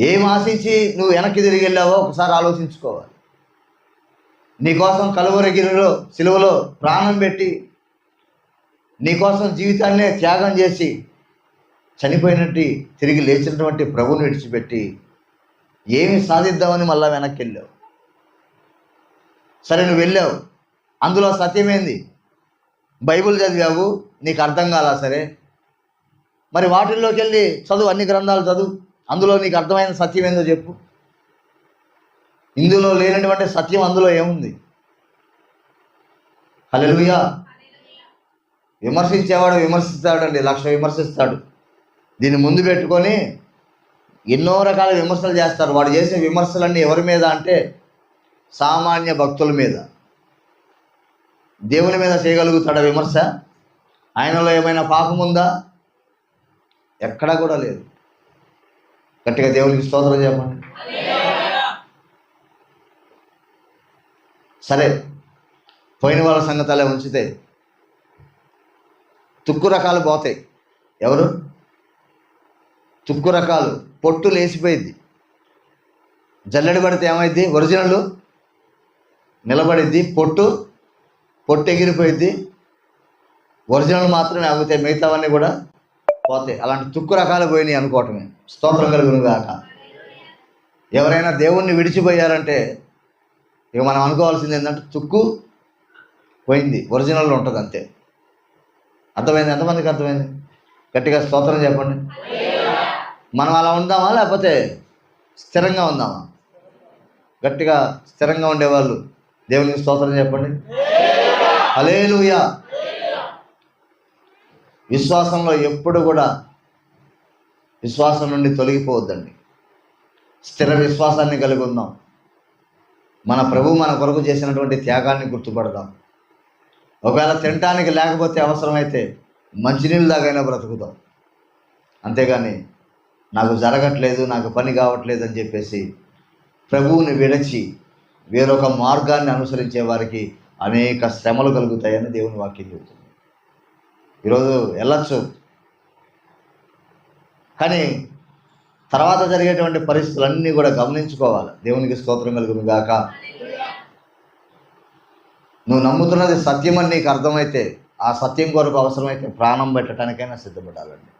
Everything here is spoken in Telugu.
ఏం ఆశించి నువ్వు వెనక్కి తిరిగి వెళ్ళావో ఒకసారి ఆలోచించుకోవాలి. నీకోసం కలువరగిరిలో సిలువలో ప్రాణం పెట్టి నీకోసం జీవితాన్నే త్యాగం చేసి చనిపోయినట్టు తిరిగి లేచినటువంటి ప్రభుని విడిచిపెట్టి ఏమి సాధిద్దామని మళ్ళా వెనక్కి వెళ్ళావు? సరే నువ్వు వెళ్ళావు. అందులో సత్యమేంది? బైబిల్ చదివావు నీకు అర్థం కాలా సరే? మరి వాటిల్లోకి వెళ్ళి చదువు అన్ని గ్రంథాలు చదువు. అందులో నీకు అర్థమైన సత్యం ఏందో చెప్పు. ఇందులో లేనటువంటి సత్యం అందులో ఏముంది? హల్లెలూయా. విమర్శించేవాడు విమర్శిస్తాడండి లక్ష విమర్శిస్తాడు. దీన్ని ముందు పెట్టుకొని ఎన్నో రకాల విమర్శలు చేస్తారు. వాడు చేసే విమర్శలన్నీ ఎవరి మీద అంటే సామాన్య భక్తుల మీద. దేవుని మీద చేయగలుగుతాడా విమర్శ? ఆయనలో ఏమైనా పాపం ఉందా? ఎక్కడా కూడా లేదు. గట్టిగా దేవునికి స్తోత్రం చెప్పండి సరే పోయిన వాళ్ళ సంగతి అలా ఉంచితే తుక్కు రకాలు పోతాయి. ఎవరు? తుక్కు రకాలు పొట్టు లేచిపోయింది. జల్లెడు పడితే ఏమైంది? ఒరిజినల్ నిలబడిద్ది పొట్టు పొట్టు ఎగిరిపోయింది. ఒరిజినల్ మాత్రమే ఆగుతాయి మిగతావన్నీ కూడా పోతాయి. అలాంటి తుక్కు రకాలు పోయినాయి అనుకోవటమే. స్తోత్రం కలుగును గాక. ఎవరైనా దేవుణ్ణి విడిచిపోయారంటే ఇక మనం అనుకోవాల్సింది ఏంటంటే తుక్కు పోయింది. ఒరిజినల్ ఉంటుంది అంతే. అర్థమైంది? ఎంతమందికి అర్థమైంది? గట్టిగా స్తోత్రం చెప్పండి. మనం అలా ఉందామా? లేకపోతే స్థిరంగా ఉందామా? గట్టిగా స్థిరంగా ఉండేవాళ్ళు దేవునికి స్తోత్రం చెప్పండి. అలేలుయా విశ్వాసంలో ఎప్పుడు కూడా విశ్వాసం నుండి తొలగిపోవద్దండి. స్థిర విశ్వాసాన్ని కలిగి ఉందాం. మన ప్రభు మన కొరకు చేసినటువంటి త్యాగాన్ని గుర్తుపడదాం. ఒకవేళ తినటానికి లేకపోతే అవసరమైతే మంచినీళ్ళు దాగైనా బ్రతుకుతాం అంతేగాని నాకు జరగట్లేదు నాకు పని కావట్లేదు అని చెప్పేసి ప్రభువుని విడచి వేరొక మార్గాన్ని అనుసరించే వారికి అనేక శ్రమలు కలుగుతాయని దేవుని వాక్యం చెబుతుంది. ఈరోజు వెళ్ళచ్చు కానీ తర్వాత జరిగేటువంటి పరిస్థితులన్నీ కూడా గమనించుకోవాలి. దేవునికి స్తోత్రం కలుగును గాక. నువ్వు నమ్ముతున్నది సత్యం అని నీకు అర్థమైతే ఆ సత్యం కొరకు అవసరమైతే ప్రాణం పెట్టడానికైనా సిద్ధపడాలండి.